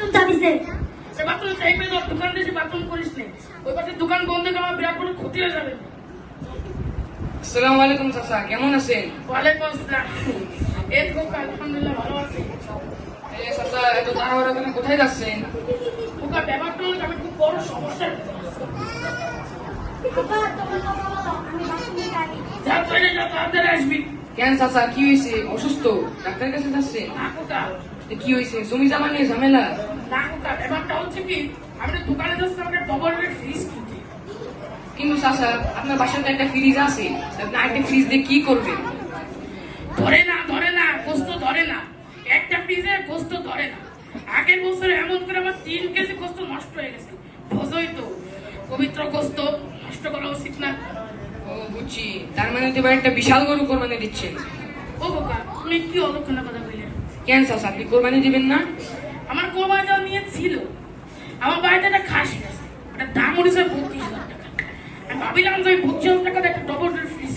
Bathroom চাবিছে সে bathroom চাইবে তো দোকান দিয়েছি বাথরুম করিস নে। ওই পাশে দোকান বন্ধ করে আমার বিরাট বড় ক্ষতি হয়ে যাবে। আসসালামু আলাইকুম চাচা কেমন আছেন? ওয়ালাইকুম আসসালাম। এই তো আলহামদুলিল্লাহ ভালো আছি। এ চাচা এত তাড়াহুড়া করে কোথায় যাচ্ছেন? ওটা ব্যাপারটা হলো আমি খুব বড় কেন চাচা কি হয়েছে? অসুস্থ? ডাক্তারের কাছে যাচ্ছেন? না কি হয়েছে? জমি জামা নিয়ে ঝামেলা? ব্যাপারটা হচ্ছে কি আমি দোকানে যাচ্ছি আমাকে ডবল রেট ফ্রিজ কিনতে কিন্তু চাচা আপনার বাসায় একটা ফ্রিজ আছে। আপনি একটা ফ্রিজ দিয়ে কি করবেন? ধরে না ধরে না গোস্ত ধরে না। একটা ফ্রিজে গোস্ত ধরে না। আগের বছর এমন করে আমার তিন কেজি গোস্ত নষ্ট হয়ে গেছে। বোঝোই তো পবিত্র গোস্ত নষ্ট করা উচিত না। ও বুঝছি। তার মানে তো একটা বিশাল গরু কোরবানি দিচ্ছেন। ও বোকা তুমি কি অলক্ষণের কথা বললে কেন চাচা আপনি কোরবানি দিবেন না? আমার কোরবানি দেওয়া নিয়ে ছিল। আমার বাড়িতে একটা খাসি আছে। ওটা দাম উঠেছে বত্রিশ হাজার টাকা। আমি ভাবিলাম যে বত্রিশ হাজার টাকা একটা ডবল ফ্রিজ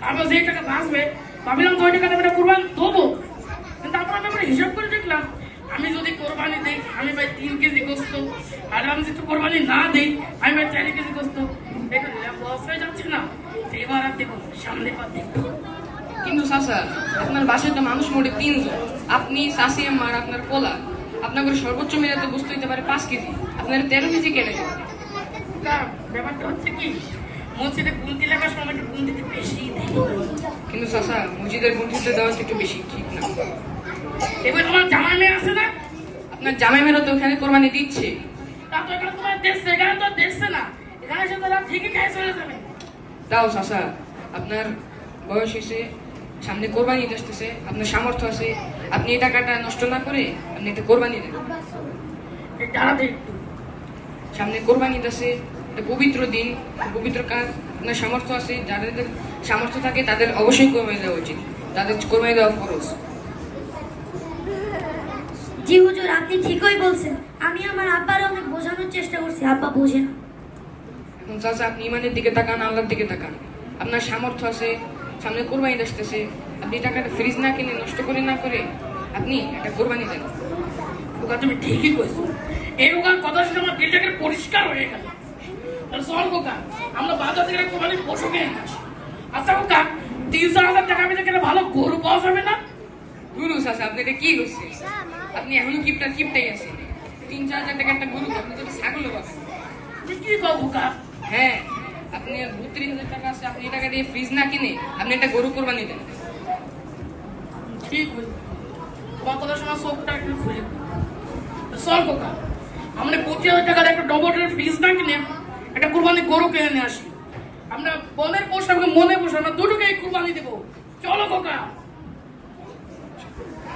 তারপর যে টাকা বাঁচবে ভাবিলাম যে ওই টাকা একটা কোরবানি দেবো। কিন্তু তারপর আমি হিসাব করে দেখলাম, আমি যদি কোরবানি দিই, আমি ভাই তিন কেজি গোস্ত। আর আমি যদি কোরবানি না দিই, আমি ভাই চার কেজি গোস্ত। দেখুন লস হয়ে যাচ্ছে না। এবার আর দেখুন, সামনে পর দেখুন। কিন্তু চাচা আপনার বাসায় তো মানুষ মোটে তিনজন। আপনি চাষি আমার আপনার পোলা। আপনার করে সর্বোচ্চ মেরে তো বুঝতে হইতে পারে পাঁচ কেজি। আপনার তেরো কেজি কেটে যাবে। ব্যাপারটা হচ্ছে কি? মসজিদে গুনতি সময় একটু গুনতিতে বেশি কিন্তু মসজিদের দেওয়া একটু বেশি ঠিক না? এবার তোমার জামাই মেয়ে আছে না? আপনার জামাই মেয়েরা তো ওখানে কোরবানি দিচ্ছে। এখানে তোমার দেখছে এখানে তো দেখছে না। এখানে এসে তারা ঠিকই খাই চলে যাবে। আপনার বয়স হয়েছে সামনে কোরবানি আসতেছে আপনার সামর্থ্য আছে আপনি এই টাকাটা নষ্ট না করে আপনি একটা কোরবানি দেন। সামনে কোরবানি আছে একটা পবিত্র দিন পবিত্র কাজ আপনার সামর্থ্য আছে যাদের সামর্থ্য থাকে তাদের অবশ্যই কোরবানি দেওয়া উচিত তাদের কোরবানি দেওয়া খরচ জি হুজুর আপনি ঠিকই বলছেন। আমি আমার আব্বার অনেক বোঝানোর চেষ্টা করছি আব্বা বোঝে না। এখন চাচা আপনি ইমানের দিকে তাকান আল্লাহর দিকে তাকান। আপনার সামর্থ্য আছে সামনে কোরবানি আসতেছে। আপনি টাকাটা ফ্রিজ না কিনে নষ্ট করে না করে আপনি একটা কোরবানি দেন। ওকা তুমি ঠিকই কইছো। এই ওকার কথা শুনে আমার দিলটাকে পরিষ্কার হয়ে গেল। চল কোকা আমরা বাজার থেকে কোরবানি পশু কিনে আসি। আচ্ছা কোকা চার হাজার টাকা আমি দেখে ভালো গরু পাওয়া যাবে না? গুরু চাচা আপনি এটা কি করছে আপনি এখনও কিপটা কিপটাই আছেন। তিন চার হাজার টাকা একটা গরু আপনি তো ছাগলও পাবেন। তুমি কি কও কোকা? হ্যাঁ। আপনি বত্রিশ হাজার টাকা আছে, আপনি টাকা দিয়ে ফ্রিজ না কিনে আপনি একটা গরু কোরবানি দেন। ঠিক কথা শোনা চোখটা একটু খুলে চল কোকা আমরা পঁচিশ হাজার টাকার একটা ডবল ফ্রিজ না কিনে একটা কুরবানি গরু কিনে নিয়ে আসি। আমরা বনের পোষা মনে পোষা আমরা দুটোকেই কুরবানি দেবো। চলো কোকা